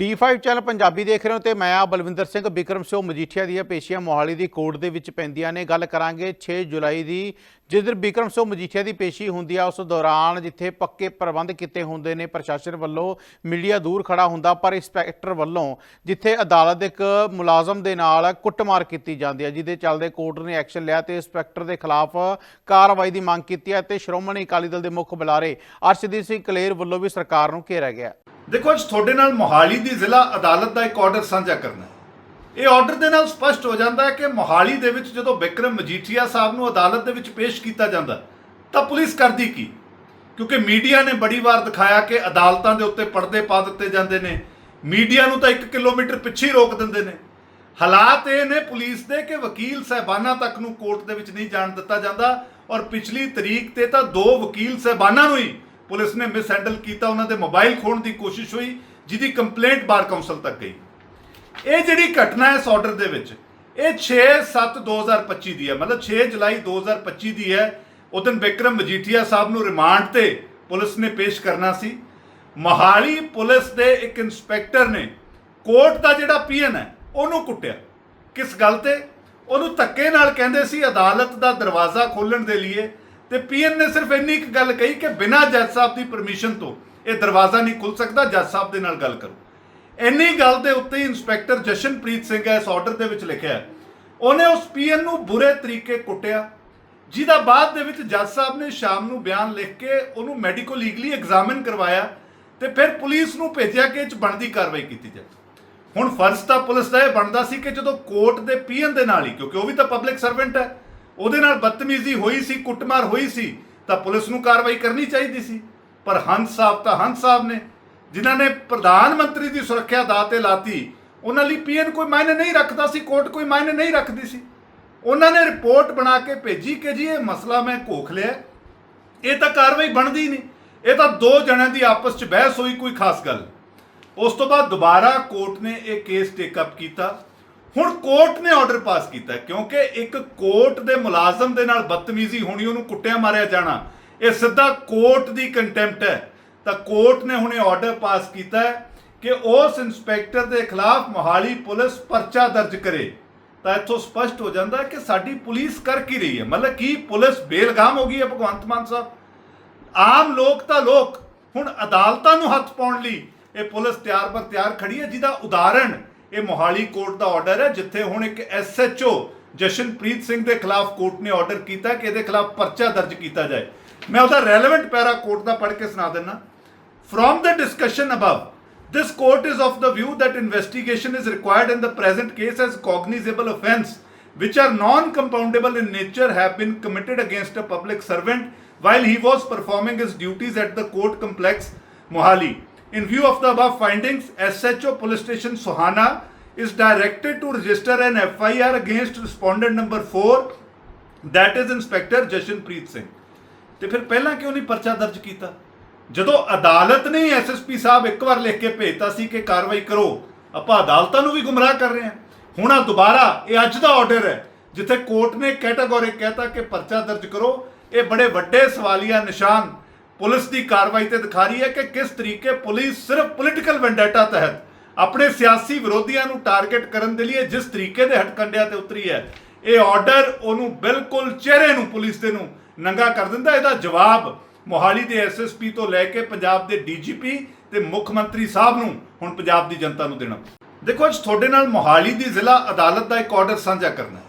D5 channel Punjabi ਦੇਖ ਰਹੇ ਹੋ ਤੇ ਮੈਂ ਆ ਬਲਵਿੰਦਰ ਸਿੰਘ ਵਿਕਰਮ ਸਿੰਘ ਮਜੀਠੀਆ ਦੀਆਂ ਪੇਸ਼ੀਆਂ ਮੋਹਾਲੀ ਦੀ ਕੋਰਟ ਦੇ ਵਿੱਚ ਪੈਂਦੀਆਂ ਨੇ। ਗੱਲ ਕਰਾਂਗੇ 6 ਜੁਲਾਈ ਦੀ। ਜਿਸ ਦਿਨ ਵਿਕਰਮ ਸਿੰਘ ਮਜੀਠੀਆ ਦੀ ਪੇਸ਼ੀ ਹੁੰਦੀ ਆ, ਉਸ ਦੌਰਾਨ ਜਿੱਥੇ ਪੱਕੇ ਪ੍ਰਬੰਧ ਕੀਤੇ ਹੁੰਦੇ ਨੇ, ਪ੍ਰਸ਼ਾਸਨ ਵੱਲੋਂ ਮੀਡੀਆ ਦੂਰ ਖੜਾ ਹੁੰਦਾ, ਪਰ ਇੰਸਪੈਕਟਰ ਵੱਲੋਂ ਜਿੱਥੇ ਅਦਾਲਤ ਦੇ ਇੱਕ ਮੁਲਾਜ਼ਮ ਦੇ ਨਾਲ ਕੁੱਟਮਾਰ ਕੀਤੀ ਜਾਂਦੀ ਹੈ ਜਿਹਦੇ ਚੱਲਦੇ ਕੋਰਟ ਨੇ ਐਕਸ਼ਨ ਲਿਆ ਤੇ ਇੰਸਪੈਕਟਰ ਦੇ ਖਿਲਾਫ ਕਾਰਵਾਈ ਦੀ ਮੰਗ ਕੀਤੀ ਹੈ ਤੇ ਸ਼੍ਰੋਮਣੀ ਅਕਾਲੀ ਦਲ ਦੇ ਮੁੱਖ ਬੁਲਾਰੇ ਅਰਸ਼ਦੀਪ ਸਿੰਘ ਕਲੇਰ ਵੱਲੋਂ ਵੀ ਸਰਕਾਰ ਨੂੰ ਘੇਰਿਆ ਗਿਆ। ਦੇਖੋ, ਅੱਜ ਤੁਹਾਡੇ ਨਾਲ ਮੋਹਾਲੀ ਦੀ ਜ਼ਿਲ੍ਹਾ ਅਦਾਲਤ ਦਾ ਇੱਕ ਆਰਡਰ ਸਾਂਝਾ ਕਰਨਾ ਹੈ। ਇਹ ਆਰਡਰ ਦੇ ਨਾਲ ਸਪਸ਼ਟ ਹੋ ਜਾਂਦਾ ਹੈ ਕਿ ਮੋਹਾਲੀ ਦੇ ਵਿੱਚ ਜਦੋਂ ਵਿਕਰਮ ਮਜੀਠੀਆ ਸਾਹਿਬ ਨੂੰ ਅਦਾਲਤ ਦੇ ਵਿੱਚ ਪੇਸ਼ ਕੀਤਾ ਜਾਂਦਾ, ਤਾਂ ਪੁਲਿਸ ਕਰਦੀ ਕੀ? ਕਿਉਂਕਿ ਮੀਡੀਆ ਨੇ ਬੜੀ ਵਾਰ ਦਿਖਾਇਆ ਕਿ ਅਦਾਲਤਾਂ ਦੇ ਉੱਤੇ ਪਰਦੇ ਪਾ ਦਿੱਤੇ ਜਾਂਦੇ ਨੇ, ਮੀਡੀਆ ਨੂੰ ਤਾਂ 1 ਕਿਲੋਮੀਟਰ ਪਿੱਛੇ ਰੋਕ ਦਿੰਦੇ ਨੇ। ਹਾਲਾਤ ਇਹ ਨੇ ਪੁਲਿਸ ਦੇ ਕਿ ਵਕੀਲ ਸਹਿਬਾਨਾਂ ਤੱਕ ਨੂੰ ਕੋਰਟ ਦੇ ਵਿੱਚ ਨਹੀਂ ਜਾਣ ਦਿੱਤਾ ਜਾਂਦਾ, ਔਰ ਪਿਛਲੀ ਤਰੀਕ ਤੇ ਤਾਂ ਦੋ ਵਕੀਲ ਸਹਿਬਾਨਾਂ ਨੂੰ ਹੀ ਪੁਲਿਸ ਨੇ ਮਿਸਹੈਂਡਲ ਕੀਤਾ, ਉਹਨਾਂ ਦੇ ਮੋਬਾਈਲ ਖੋਣ ਦੀ ਕੋਸ਼ਿਸ਼ ਹੋਈ, ਜਿਹਦੀ ਕੰਪਲੇਂਟ ਬਾਰ ਕਾਉਂਸਲ ਤੱਕ ਗਈ। ਇਹ ਜਿਹੜੀ ਘਟਨਾ ਹੈ ਇਸ ਆਰਡਰ ਦੇ ਵਿੱਚ, ਇਹ 6/7/2025 ਦੀ ਹੈ, ਮਤਲਬ 6 ਜੁਲਾਈ 2025 ਦੀ ਹੈ। ਉਹ ਦਿਨ ਵਿਕਰਮ ਮਜੀਠੀਆ ਸਾਹਿਬ ਨੂੰ ਰਿਮਾਂਡ ਤੇ ਪੁਲਿਸ ਨੇ ਪੇਸ਼ ਕਰਨਾ ਸੀ। ਮਹਾਲੀ ਪੁਲਿਸ ਦੇ ਇੱਕ ਇੰਸਪੈਕਟਰ ਨੇ ਕੋਰਟ ਦਾ ਜਿਹੜਾ ਪੀਐਨ ਹੈ, ਉਹਨੂੰ ਕੁੱਟਿਆ। ਕਿਸ ਗੱਲ ਤੇ? ਉਹਨੂੰ ਧੱਕੇ ਨਾਲ ਕਹਿੰਦੇ ਸੀ ਅਦਾਲਤ ਦਾ ਦਰਵਾਜ਼ਾ ਖੋਲਣ ਦੇ ਲਈ ਤੇ ਪੀਐਨ ਨੇ ਸਿਰਫ ਇੰਨੀ ਇੱਕ ਗੱਲ ਕਹੀ ਕਿ ਬਿਨਾਂ ਜੱਜ ਸਾਹਿਬ ਦੀ ਪਰਮਿਸ਼ਨ ਤੋਂ ਇਹ ਦਰਵਾਜ਼ਾ ਨਹੀਂ ਖੁੱਲ ਸਕਦਾ, ਜੱਜ ਸਾਹਿਬ ਦੇ ਨਾਲ ਗੱਲ ਕਰੋ। ਇੰਨੀ ਗੱਲ ਦੇ ਉੱਤੇ ਇੰਸਪੈਕਟਰ ਜਸ਼ਨਪ੍ਰੀਤ ਸਿੰਘ ਇਸ ਆਰਡਰ ਦੇ ਵਿੱਚ ਲਿਖਿਆ ਉਹਨੇ ਉਸ ਪੀਐਨ ਨੂੰ ਬੁਰੇ ਤਰੀਕੇ ਕੁੱਟਿਆ, ਜਿਹਦਾ ਬਾਅਦ ਦੇ ਵਿੱਚ ਜੱਜ ਸਾਹਿਬ ਨੇ ਸ਼ਾਮ ਨੂੰ ਬਿਆਨ ਲਿਖ ਕੇ ਉਹਨੂੰ ਮੈਡੀਕੋ ਲੀਗਲੀ ਐਗਜ਼ਾਮਿਨ ਕਰਵਾਇਆ ਤੇ ਫਿਰ ਪੁਲਿਸ ਨੂੰ ਭੇਜਿਆ ਕਿ ਇਹ 'ਚ ਬਣਦੀ ਕਾਰਵਾਈ ਕੀਤੀ ਜਾਵੇ। ਹੁਣ ਫਰਜ਼ ਤਾਂ ਪੁਲਿਸ ਦਾ ਇਹ ਬਣਦਾ ਸੀ ਕਿ ਜਦੋਂ ਕੋਰਟ ਦੇ ਪੀਐਨ ਦੇ ਨਾਲ ਹੀ, ਕਿਉਂਕਿ ਉਹ ਵੀ ਤਾਂ ਪਬਲਿਕ ਸਰਵੈਂਟ ਹੈ ਉਹਦੇ ਨਾਲ ਬਦਤਮੀਜ਼ੀ ਹੋਈ ਸੀ, ਕੁੱਟਮਾਰ ਹੋਈ ਸੀ, ਤਾਂ ਪੁਲਿਸ ਨੂੰ ਕਾਰਵਾਈ ਕਰਨੀ ਚਾਹੀਦੀ ਸੀ। ਪਰ ਹੰਸ ਸਾਹਿਬ ਤਾਂ ਹੰਸ ਸਾਹਿਬ ਨੇ, ਜਿਨ੍ਹਾਂ ਨੇ ਪ੍ਰਧਾਨ ਮੰਤਰੀ ਦੀ ਸੁਰੱਖਿਆ ਦਾਅ ਤੇ ਲਾਤੀ, ਉਹਨਾਂ ਲਈ ਪੀਐਨ ਕੋਈ ਮਾਇਨੇ ਨਹੀਂ ਰੱਖਦਾ ਸੀ, ਕੋਰਟ ਕੋਈ ਮਾਇਨੇ ਨਹੀਂ ਰੱਖਦੀ ਸੀ। ਉਹਨਾਂ ਨੇ ਰਿਪੋਰਟ ਬਣਾ ਕੇ ਭੇਜੀ ਕਿ ਜੀ ਇਹ ਮਸਲਾ ਮੈਂ ਘੋਖ ਲਿਆ ਇਹ ਤਾਂ ਕਾਰਵਾਈ ਬਣਦੀ ਨਹੀਂ। ਇਹ ਤਾਂ ਦੋ ਜਣਿਆਂ ਦੀ ਆਪਸ 'ਚ ਬਹਿਸ ਹੋਈ, ਕੋਈ ਖਾਸ ਗੱਲ। ਉਸ ਤੋਂ ਬਾਅਦ ਦੁਬਾਰਾ ਕੋਰਟ ਨੇ ਇਹ ਕੇਸ ਟੇਕ ਅਪ ਕੀਤਾ। ਹੁਣ ਕੋਰਟ ਨੇ ਆਰਡਰ ਪਾਸ ਕੀਤਾ ਕਿਉਂਕਿ ਇੱਕ ਕੋਰਟ ਦੇ ਮੁਲਾਜ਼ਮ ਦੇ ਨਾਲ ਬਦਤਮੀਜ਼ੀ ਹੋਣੀ, ਉਹਨੂੰ ਕੁੱਟਿਆ ਮਾਰਿਆ ਜਾਣਾ, ਇਹ ਸਿੱਧਾ ਕੋਰਟ ਦੀ ਕੰਟੈਂਪਟ ਹੈ। ਤਾਂ ਕੋਰਟ ਨੇ ਹੁਣੇ ਆਰਡਰ ਪਾਸ ਕੀਤਾ ਕਿ ਉਸ ਇੰਸਪੈਕਟਰ ਦੇ ਖਿਲਾਫ ਮੋਹਾਲੀ ਪੁਲਿਸ ਪਰਚਾ ਦਰਜ ਕਰੇ। ਤਾਂ ਇੱਥੋਂ ਸਪਸ਼ਟ ਹੋ ਜਾਂਦਾ ਕਿ ਸਾਡੀ ਪੁਲਿਸ ਕਰ ਕੀ ਰਹੀ ਹੈ? ਮਤਲਬ ਕੀ ਪੁਲਿਸ ਬੇਲਗਾਮ ਹੋ ਗਈ ਹੈ ਭਗਵੰਤ ਮਾਨ ਸਾਹਿਬ? ਆਮ ਲੋਕ ਤਾਂ ਲੋਕ ਹੁਣ ਅਦਾਲਤਾਂ ਨੂੰ ਹੱਥ ਪਾਉਣ ਲਈ ਇਹ ਪੁਲਿਸ ਤਿਆਰ ਬਰ ਤਿਆਰ ਖੜੀ ਹੈ, ਜਿਹਦਾ ਉਦਾਹਰਣ ਇਹ ਮੋਹਾਲੀ ਕੋਰਟ ਦਾ ਆਰਡਰ ਹੈ ਜਿੱਥੇ ਹੁਣ ਇੱਕ ਐਸਐਚਓ ਜਸ਼ਨਪ੍ਰੀਤ ਸਿੰਘ ਦੇ ਖਿਲਾਫ ਕੋਰਟ ਨੇ ਆਰਡਰ ਕੀਤਾ ਕਿ ਇਹਦੇ ਖਿਲਾਫ ਪਰਚਾ ਦਰਜ ਕੀਤਾ ਜਾਏ ਮੈਂ ਉਹਦਾ ਰੈਲੇਵੈਂਟ ਪੈਰਾ ਕੋਰਟ ਦਾ ਪੜ੍ਹ ਕੇ ਸੁਣਾ ਦਿੰਦਾ From the discussion above, this court is of the view that investigation is required in the present case as cognizable offence which are non-compoundable in nature have been committed against a public servant while he was performing his duties at the court complex Mohali. In view of the above findings, SHO Police Station Sohana is directed to register an FIR against respondent number 4 that is inspector Jashanpreet Singh ਤੇ ਫਿਰ ਪਹਿਲਾਂ ਕਿਉਂ ਨਹੀਂ ਪਰਚਾ ਦਰਜ ਕੀਤਾ ਜਦੋਂ ਅਦਾਲਤ ਨੇ ਐਸਐਸਪੀ ਸਾਹਿਬ ਇੱਕ ਵਾਰ ਲਿਖ ਕੇ ਭੇਜਤਾ ਸੀ ਕਿ ਕਾਰਵਾਈ ਕਰੋ ਆਪਾਂ ਅਦਾਲਤਾਂ ਨੂੰ ਵੀ ਗੁੰਮਰਾਹ ਕਰ ਰਹੇ ਹਾਂ ਹੁਣ ਆ ਦੁਬਾਰਾ ਇਹ ਅੱਜ ਦਾ ਆਰਡਰ ਹੈ ਜਿੱਥੇ ਕੋਰਟ ਨੇ ਕੈਟਾਗੋਰੀ ਕਹਿਤਾ ਕਿ ਪਰਚਾ ਦਰਜ ਕਰੋ ਇਹ ਬੜੇ ਵੱਡੇ ਸਵਾਲੀਆ ਨਿਸ਼ਾਨ ਪੁਲਿਸ ਦੀ ਕਾਰਵਾਈ ਤੇ ਦਿਖਾ ਰਹੀ ਹੈ ਕਿ ਕਿਸ ਤਰੀਕੇ ਪੁਲਿਸ ਸਿਰਫ ਪੋਲੀਟੀਕਲ ਵੈਂਡੇਟਾ ਤਹਿਤ ਆਪਣੇ ਸਿਆਸੀ ਵਿਰੋਧੀਆਂ ਨੂੰ ਟਾਰਗੇਟ ਕਰਨ ਦੇ ਲਈ ਜਿਸ ਤਰੀਕੇ ਦੇ ਹਟਕੰਡਿਆਂ ਤੇ ਉਤਰੀ ਹੈ, ਇਹ ਆਰਡਰ ਉਹਨੂੰ ਬਿਲਕੁਲ ਚਿਹਰੇ ਨੂੰ ਪੁਲਿਸ ਦੇ ਨੂੰ ਨੰਗਾ ਕਰ ਦਿੰਦਾ ਇਹਦਾ ਜਵਾਬ ਮੋਹਾਲੀ ਦੇ ਐਸਐਸਪੀ ਤੋਂ ਲੈ ਕੇ ਪੰਜਾਬ ਦੇ ਡੀਜੀਪੀ ਤੇ ਮੁੱਖ ਮੰਤਰੀ ਸਾਹਿਬ ਨੂੰ ਹੁਣ ਪੰਜਾਬ ਦੀ ਜਨਤਾ ਨੂੰ ਦੇਣਾ। ਦੇਖੋ, ਅੱਜ ਤੁਹਾਡੇ ਨਾਲ ਮੋਹਾਲੀ ਦੀ ਜ਼ਿਲ੍ਹਾ ਅਦਾਲਤ ਦਾ ਇੱਕ ਆਰਡਰ ਸਾਂਝਾ ਕਰਨਾ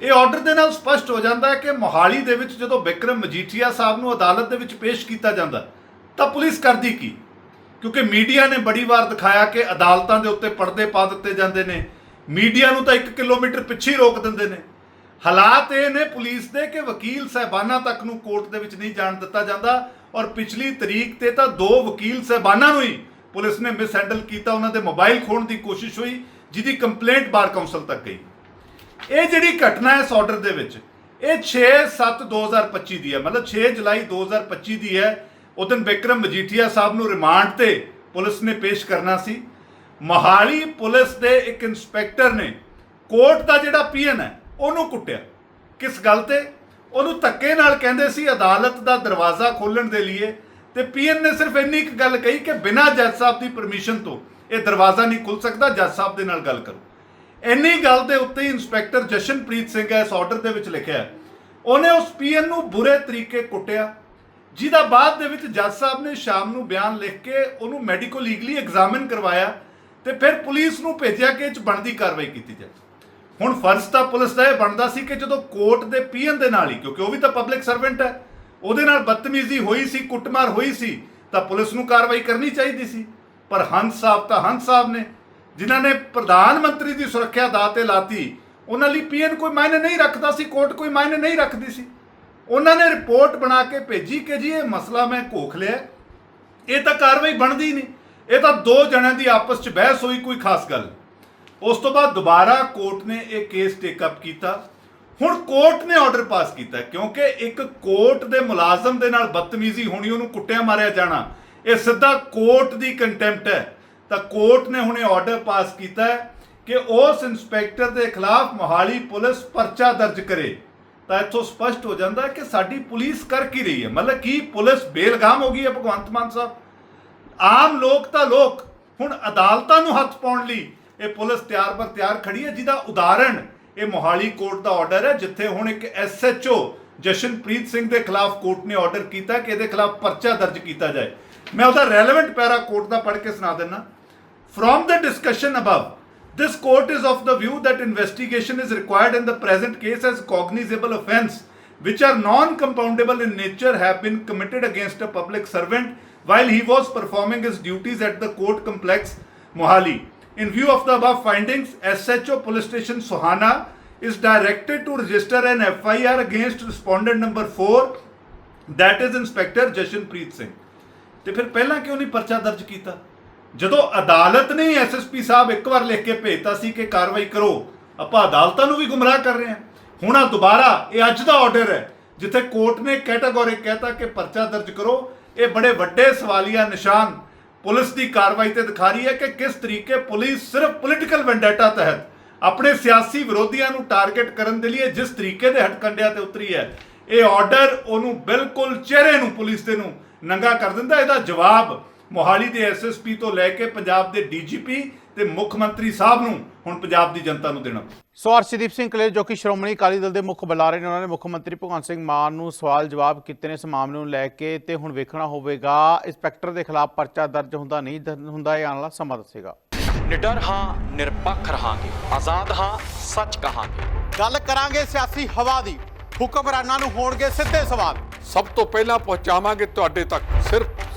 ਇਹ ਆਰਡਰ ਦੇ ਨਾਲ ਸਪਸ਼ਟ ਹੋ ਜਾਂਦਾ ਹੈ ਕਿ ਮੋਹਾਲੀ ਦੇ ਵਿੱਚ ਜਦੋਂ ਵਿਕਰਮ ਮਜੀਠੀਆ ਸਾਹਿਬ ਨੂੰ ਅਦਾਲਤ ਦੇ ਵਿੱਚ ਪੇਸ਼ ਕੀਤਾ ਜਾਂਦਾ, ਤਾਂ ਪੁਲਿਸ ਕਰਦੀ ਕੀ? ਕਿਉਂਕਿ ਮੀਡੀਆ ਨੇ ਬੜੀ ਵਾਰ ਦਿਖਾਇਆ ਕਿ ਅਦਾਲਤਾਂ ਦੇ ਉੱਤੇ ਪਰਦੇ ਪਾ ਦਿੱਤੇ ਜਾਂਦੇ ਨੇ, ਮੀਡੀਆ ਨੂੰ ਤਾਂ 1 ਕਿਲੋਮੀਟਰ ਪਿੱਛੇ ਰੋਕ ਦਿੰਦੇ ਨੇ। ਹਾਲਾਤ ਇਹ ਨੇ ਪੁਲਿਸ ਦੇ ਕਿ ਵਕੀਲ ਸਹਿਬਾਨਾਂ ਤੱਕ ਨੂੰ ਕੋਰਟ ਦੇ ਵਿੱਚ ਨਹੀਂ ਜਾਣ ਦਿੱਤਾ ਜਾਂਦਾ ਔਰ ਪਿਛਲੀ ਤਰੀਕ ਤੇ ਤਾਂ ਦੋ ਵਕੀਲ ਸਹਿਬਾਨਾਂ ਨੂੰ ਹੀ ਪੁਲਿਸ ਨੇ ਮਿਸਹੈਂਡਲ ਕੀਤਾ, ਉਹਨਾਂ ਦੇ ਮੋਬਾਈਲ ਖੋਣ ਦੀ ਕੋਸ਼ਿਸ਼ ਹੋਈ, ਜਿਹਦੀ ਕੰਪਲੇਂਟ ਬਾਰ ਕਾਉਂਸਲ ਤੱਕ ਗਈ। ਇਹ ਜਿਹੜੀ ਘਟਨਾ ਹੈ ਇਸ ਆਰਡਰ ਦੇ ਵਿੱਚ, ਇਹ 6/7/2025 ਦੀ ਹੈ। ਮਤਲਬ 6 ਜੁਲਾਈ 2025 ਦੀ ਹੈ। ਉਹ ਦਿਨ ਵਿਕਰਮ ਮਜੀਠੀਆ ਸਾਹਿਬ ਨੂੰ ਰਿਮਾਂਡ ਤੇ ਪੁਲਿਸ ਨੇ ਪੇਸ਼ ਕਰਨਾ ਸੀ। ਮਹਾਲੀ ਪੁਲਿਸ ਦੇ ਇੱਕ ਇੰਸਪੈਕਟਰ ਨੇ ਕੋਰਟ ਦਾ ਜਿਹੜਾ ਪੀਐਨ ਹੈ, ਉਹਨੂੰ ਕੁੱਟਿਆ। ਕਿਸ ਗੱਲ ਤੇ? ਉਹਨੂੰ ਧੱਕੇ ਨਾਲ ਕਹਿੰਦੇ ਸੀ ਅਦਾਲਤ ਦਾ ਦਰਵਾਜ਼ਾ ਖੋਲਣ ਦੇ ਲਈ ਤੇ ਪੀਐਨ ਨੇ ਸਿਰਫ ਇੰਨੀ ਇੱਕ ਗੱਲ ਕਹੀ ਕਿ ਬਿਨਾਂ ਜੱਜ ਸਾਹਿਬ ਦੀ ਪਰਮਿਸ਼ਨ ਤੋਂ ਇਹ ਦਰਵਾਜ਼ਾ ਨਹੀਂ ਖੁੱਲ ਸਕਦਾ, ਜੱਜ ਸਾਹਿਬ ਦੇ ਨਾਲ ਗੱਲ ਕਰੋ। ਇੰਨੀ ਗੱਲ ਦੇ ਉੱਤੇ ਹੀ ਇੰਸਪੈਕਟਰ ਜਸ਼ਨਪ੍ਰੀਤ ਸਿੰਘ ਹੈ, ਇਸ ਆਰਡਰ ਦੇ ਵਿੱਚ ਲਿਖਿਆ ਉਹਨੇ ਉਸ ਪੀਐਨ ਨੂੰ ਬੁਰੇ ਤਰੀਕੇ ਕੁੱਟਿਆ। ਜਿਹਦਾ ਬਾਅਦ ਦੇ ਵਿੱਚ ਜੱਜ ਸਾਹਿਬ ਨੇ ਸ਼ਾਮ ਨੂੰ ਬਿਆਨ ਲਿਖ ਕੇ ਉਹਨੂੰ ਮੈਡੀਕੋ ਲੀਗਲੀ ਐਗਜ਼ਾਮਿਨ ਕਰਵਾਇਆ ਤੇ ਫਿਰ ਪੁਲਿਸ ਨੂੰ ਭੇਜਿਆ ਕਿ ਇਹ 'ਚ ਬਣਦੀ ਕਾਰਵਾਈ ਕੀਤੀ ਜਾਏ। ਹੁਣ ਫਰਜ਼ ਤਾਂ ਪੁਲਿਸ ਦਾ ਇਹ ਬਣਦਾ ਸੀ ਕਿ ਜਦੋਂ ਕੋਰਟ ਦੇ ਪੀਐਨ ਦੇ ਨਾਲ ਹੀ, ਕਿਉਂਕਿ ਉਹ ਵੀ ਤਾਂ ਪਬਲਿਕ ਸਰਵੈਂਟ ਹੈ, ਉਹਦੇ ਨਾਲ ਬਦਤਮੀਜ਼ੀ ਹੋਈ ਸੀ, ਕੁੱਟਮਾਰ ਹੋਈ ਸੀ, ਤਾਂ ਪੁਲਿਸ ਨੂੰ ਕਾਰਵਾਈ ਕਰਨੀ ਚਾਹੀਦੀ ਸੀ। ਪਰ ਹੰਸ ਸਾਹਿਬ ਤਾਂ ਹੰਸ ਸਾਹਿਬ ਨੇ ਜਿਨ੍ਹਾਂ ਨੇ ਪ੍ਰਧਾਨ ਮੰਤਰੀ ਦੀ ਸੁਰੱਖਿਆ ਦਾਅ ਤੇ ਲਾਤੀ, ਉਹਨਾਂ ਲਈ ਪੀਐਨ ਕੋਈ ਮਾਇਨੇ ਨਹੀਂ ਰੱਖਦਾ ਸੀ, ਕੋਰਟ ਕੋਈ ਮਾਇਨੇ ਨਹੀਂ ਰੱਖਦੀ ਸੀ। ਉਹਨਾਂ ਨੇ ਰਿਪੋਰਟ ਬਣਾ ਕੇ ਭੇਜੀ ਕਿ ਜੀ ਇਹ ਮਸਲਾ ਮੈਂ ਘੋਖ ਲਿਆ ਇਹ ਤਾਂ ਕਾਰਵਾਈ ਬਣਦੀ ਨਹੀਂ। ਇਹ ਤਾਂ ਦੋ ਜਣਿਆਂ ਦੀ ਆਪਸ 'ਚ ਬਹਿਸ ਹੋਈ ਕੋਈ ਖਾਸ ਗੱਲ। ਉਸ ਤੋਂ ਬਾਅਦ ਦੁਬਾਰਾ ਕੋਰਟ ਨੇ ਇਹ ਕੇਸ ਟੇਕ ਅਪ ਕੀਤਾ। ਹੁਣ ਕੋਰਟ ਨੇ ਆਰਡਰ ਪਾਸ ਕੀਤਾ, ਕਿਉਂਕਿ ਇੱਕ ਕੋਰਟ ਦੇ ਮੁਲਾਜ਼ਮ ਦੇ ਨਾਲ ਬਦਤਮੀਜ਼ੀ ਹੋਣੀ, ਉਹਨੂੰ ਕੁੱਟਿਆ ਮਾਰਿਆ ਜਾਣਾ, ਇਹ ਸਿੱਧਾ ਕੋਰਟ ਦੀ ਕੰਟੈਂਪਟ ਹੈ। ਤਾਂ ਕੋਰਟ ਨੇ ਹੁਣੇ ਆਰਡਰ ਪਾਸ ਕੀਤਾ ਕਿ ਉਸ ਇੰਸਪੈਕਟਰ ਦੇ ਖਿਲਾਫ ਮੋਹਾਲੀ ਪੁਲਿਸ ਪਰਚਾ ਦਰਜ ਕਰੇ। ਤਾਂ ਇੱਥੋਂ ਸਪਸ਼ਟ ਹੋ ਜਾਂਦਾ ਕਿ ਸਾਡੀ ਪੁਲਿਸ ਕਰ ਕੀ ਰਹੀ ਹੈ? ਮਤਲਬ ਕੀ ਪੁਲਿਸ ਬੇਲਗਾਮ ਹੋ ਗਈ ਹੈ ਭਗਵੰਤ ਮਾਨ ਸਾਹਿਬ? ਆਮ ਲੋਕ ਤਾਂ ਲੋਕ ਹੁਣ ਅਦਾਲਤਾਂ ਨੂੰ ਹੱਥ ਪਾਉਣ ਲਈ ਇਹ ਪੁਲਿਸ ਤਿਆਰ ਬਰ ਤਿਆਰ ਖੜੀ ਹੈ, ਜਿਹਦਾ ਉਦਾਹਰਣ ਇਹ ਮੋਹਾਲੀ ਕੋਰਟ ਦਾ ਆਰਡਰ ਹੈ, ਜਿੱਥੇ ਹੁਣ ਇੱਕ ਐਸਐਚਓ ਜਸ਼ਨਪ੍ਰੀਤ ਸਿੰਘ ਦੇ ਖਿਲਾਫ ਕੋਰਟ ਨੇ ਆਰਡਰ ਕੀਤਾ ਕਿ ਇਹਦੇ ਖਿਲਾਫ ਪਰਚਾ ਦਰਜ ਕੀਤਾ ਜਾਏ। ਮੈਂ ਉਹਦਾ ਰੈਲੇਵੈਂਟ ਪੈਰਾ ਕੋਰਟ ਦਾ ਪੜ੍ਹ ਕੇ ਸੁਣਾ ਦਿੰਦਾ। From the discussion above, this court is of the view that investigation is required in the present case as cognizable offence which are non-compoundable in nature have been committed against a public servant while he was performing his duties at the court complex Mohali. In view of the above findings, SHO Police Station Sohana is directed to register an FIR against respondent number 4 that is Inspector Jashanpreet Singh. ਤੇ ਫਿਰ ਪਹਿਲਾਂ ਕਿਉਂ ਨਹੀਂ ਪਰਚਾ ਦਰਜ ਕੀਤਾ ਜਦੋਂ ਅਦਾਲਤ ਨੇ ਐਸਐਸਪੀ ਸਾਹਿਬ ਇੱਕ ਵਾਰ ਲਿਖ ਕੇ ਭੇਜਤਾ ਸੀ ਕਿ ਕਾਰਵਾਈ ਕਰੋ, ਆਪਾਂ ਅਦਾਲਤਾਂ ਨੂੰ ਵੀ ਗੁੰਮਰਾਹ ਕਰ ਰਹੇ ਹਾਂ। ਹੁਣ ਆ ਦੁਬਾਰਾ ਇਹ ਅੱਜ ਦਾ ਆਰਡਰ ਹੈ, ਜਿੱਥੇ ਕੋਰਟ ਨੇ ਕੈਟਾਗੋਰਿਕ ਕਹਿਤਾ ਕਿ ਪਰਚਾ ਦਰਜ ਕਰੋ। ਇਹ ਬੜੇ ਵੱਡੇ ਸਵਾਲੀਆ ਨਿਸ਼ਾਨ ਪੁਲਿਸ ਦੀ ਕਾਰਵਾਈ ਤੇ ਦਿਖਾ ਰਹੀ ਹੈ ਕਿ ਕਿਸ ਤਰੀਕੇ ਪੁਲਿਸ ਸਿਰਫ ਪੋਲੀਟੀਕਲ ਵੈਂਡੇਟਾ ਤਹਿਤ ਆਪਣੇ ਸਿਆਸੀ ਵਿਰੋਧੀਆਂ ਨੂੰ ਟਾਰਗੇਟ ਕਰਨ ਦੇ ਲਈ ਜਿਸ ਤਰੀਕੇ ਦੇ ਹਟਕੰਡਿਆਂ ਤੇ ਉਤਰੀ ਹੈ, ਇਹ ਆਰਡਰ ਉਹਨੂੰ ਬਿਲਕੁਲ ਚਿਹਰੇ ਨੂੰ, ਪੁਲਿਸ ਦੇ ਨੂੰ ਨੰਗਾ ਕਰ ਦਿੰਦਾ ਇਹਦਾ ਜਵਾਬ ਮੋਹਾਲੀ ਦੇ ਐਸਐਸਪੀ ਤੋਂ ਲੈ ਕੇ ਪੰਜਾਬ ਦੇ ਡੀਜੀਪੀ ਤੇ ਮੁੱਖ ਮੰਤਰੀ ਸਾਹਿਬ ਨੂੰ ਹੁਣ ਪੰਜਾਬ ਦੀ ਜਨਤਾ ਨੂੰ ਦੇਣਾ। ਸੋ ਅਰਸ਼ਦੀਪ ਸਿੰਘ ਕਲੇਰ ਜੋ ਕਿ ਸ਼੍ਰੋਮਣੀ ਅਕਾਲੀ ਦਲ ਦੇ ਮੁੱਖ ਬੁਲਾਰੇ ਨੇ ਉਹਨਾਂ ਨੇ ਮੁੱਖ ਮੰਤਰੀ ਭਗਵੰਤ ਸਿੰਘ ਮਾਨ ਨੂੰ ਸਵਾਲ ਜਵਾਬ ਕੀਤੇ ਨੇ ਇਸ ਮਾਮਲੇ ਨੂੰ ਲੈ ਕੇ ਤੇ ਹੁਣ ਵੇਖਣਾ ਹੋਵੇਗਾ ਇੰਸਪੈਕਟਰ ਦੇ ਖਿਲਾਫ ਪਰਚਾ ਦਰਜ ਹੁੰਦਾ ਨਹੀਂ ਹੁੰਦਾ ਇਹ ਆਉਣ ਵਾਲਾ ਸਮਾਂ ਦੱਸੇਗਾ। ਨਿਡਰ ਹਾਂ ਨਿਰਪੱਖ ਰਹਾਂਗੇ ਆਜ਼ਾਦ ਹਾਂ ਸੱਚ ਕਹਾਂਗੇ। ਗੱਲ ਕਰਾਂਗੇ ਸਿਆਸੀ ਹਵਾ ਦੀ ਹੁਕਮਰਾਨਾਂ ਨੂੰ ਹੋਣਗੇ ਸਿੱਧੇ ਸਵਾਲ। ਸਭ ਤੋਂ ਪਹਿਲਾਂ ਪਹੁੰਚਾਵਾਂਗੇ ਤੁਹਾਡੇ ਤੱਕ ਸਿਰਫ